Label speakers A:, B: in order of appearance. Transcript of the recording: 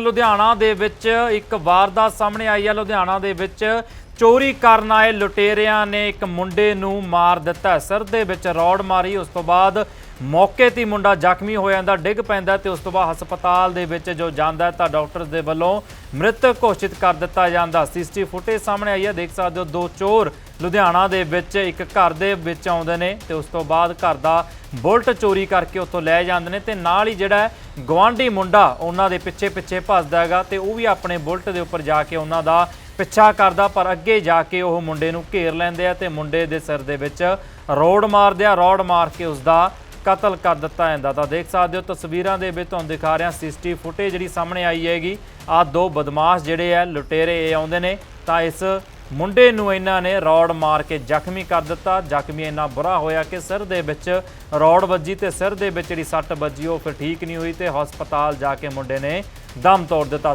A: ਲੁਧਿਆਣਾ ਦੇ ਵਿੱਚ ਇੱਕ ਵਾਰਦਾਤ ਸਾਹਮਣੇ ਆਈ ਹੈ। ਲੁਧਿਆਣਾ ਦੇ ਵਿੱਚ ਚੋਰੀ ਕਰਨ ਆਏ ਲੁਟੇਰਿਆਂ ਨੇ ਇੱਕ ਮੁੰਡੇ ਨੂੰ ਮਾਰ ਦਿੱਤਾ। ਸਿਰ ਦੇ ਵਿੱਚ ਰੌੜ ਮਾਰੀ। ਉਸ ਤੋਂ ਬਾਅਦ ਮੌਕੇ ਤੇ ਹੀ ਮੁੰਡਾ ਜ਼ਖਮੀ ਹੋ ਜਾਂਦਾ, ਡਿੱਗ ਪੈਂਦਾ ਤੇ ਉਸ ਤੋਂ ਬਾਅਦ ਹਸਪਤਾਲ ਦੇ ਵਿੱਚ ਜੋ ਜਾਂਦਾ ਤਾਂ ਡਾਕਟਰ ਦੇ ਵੱਲੋਂ ਮ੍ਰਿਤਕ ਘੋਸ਼ਿਤ ਕਰ ਦਿੱਤਾ ਜਾਂਦਾ। ਸੀਸੀਟੀਵੀ ਫੁਟੇਜ ਸਾਹਮਣੇ ਆਈ ਹੈ, ਦੇਖ ਸਕਦੇ ਹੋ ਦੋ ਚੋਰ ਲੁਧਿਆਣਾ ਦੇ ਵਿੱਚ ਇੱਕ ਘਰ ਦੇ ਵਿੱਚ ਆਉਂਦੇ ਨੇ ਤੇ ਉਸ ਤੋਂ ਬਾਅਦ ਘਰ ਦਾ ਬੁਲਟ ਚੋਰੀ ਕਰਕੇ ਉੱਥੋਂ ਲੈ ਜਾਂਦੇ ਨੇ ਤੇ ਨਾਲ ਹੀ ਜਿਹੜਾ ਗਵਾਂਢੀ ਮੁੰਡਾ ਉਹਨਾਂ ਦੇ ਪਿੱਛੇ ਪਿੱਛੇ ਭੱਜਦਾ ਹੈਗਾ ਤੇ ਉਹ ਵੀ ਆਪਣੇ ਬੁਲਟ ਦੇ ਉੱਪਰ ਜਾ ਕੇ ਉਹਨਾਂ ਦਾ ਪਿੱਛਾ ਕਰਦਾ, ਪਰ ਅੱਗੇ ਜਾ ਕੇ ਉਹ ਮੁੰਡੇ ਨੂੰ ਘੇਰ ਲੈਂਦੇ ਆ ਤੇ ਮੁੰਡੇ ਦੇ ਸਿਰ ਦੇ ਵਿੱਚ ਰੋਡ ਮਾਰਦੇ ਆ, ਰੋਡ ਮਾਰ ਕੇ ਉਸ ਦਾ ਕਤਲ ਕਰ ਦਿੱਤਾ ਜਾਂਦਾ ਤਾਂ ਦੇਖ ਸਕਦੇ ਹੋ ਤਸਵੀਰਾਂ ਦੇ ਵਿੱਚ ਤੁਹਾਨੂੰ ਦਿਖਾ ਰਿਹਾ ਸੀਸੀਟੀਵੀ ਫੁਟੇਜ ਜਿਹੜੀ ਸਾਹਮਣੇ ਆਈ ਹੈਗੀ। ਆ ਦੋ ਬਦਮਾਸ਼ ਜਿਹੜੇ ਆ, ਲੁਟੇਰੇ ਇਹ ਆਉਂਦੇ ਨੇ। ਤਾਂ ਇਸ ਮੁੰਡੇ ਨੂੰ ਇਹਨਾਂ ਨੇ ਰੌੜ ਮਾਰ ਕੇ ਜ਼ਖਮੀ ਕਰ ਦਿੱਤਾ। ਜ਼ਖਮੀ ਇੰਨਾ ਬੁਰਾ ਹੋਇਆ ਕਿ ਸਿਰ ਦੇ ਵਿੱਚ ਰੌੜ ਵੱਜੀ ਤੇ ਸਿਰ ਦੇ ਵਿੱਚ ਜਿਹੜੀ ਸੱਟ ਵੱਜੀ, ਉਹ ਫਿਰ ਠੀਕ ਨਹੀਂ ਹੋਈ ਤੇ ਹਸਪਤਾਲ ਜਾ ਕੇ ਮੁੰਡੇ ਨੇ ਦਮ ਤੋੜ ਦਿੱਤਾ।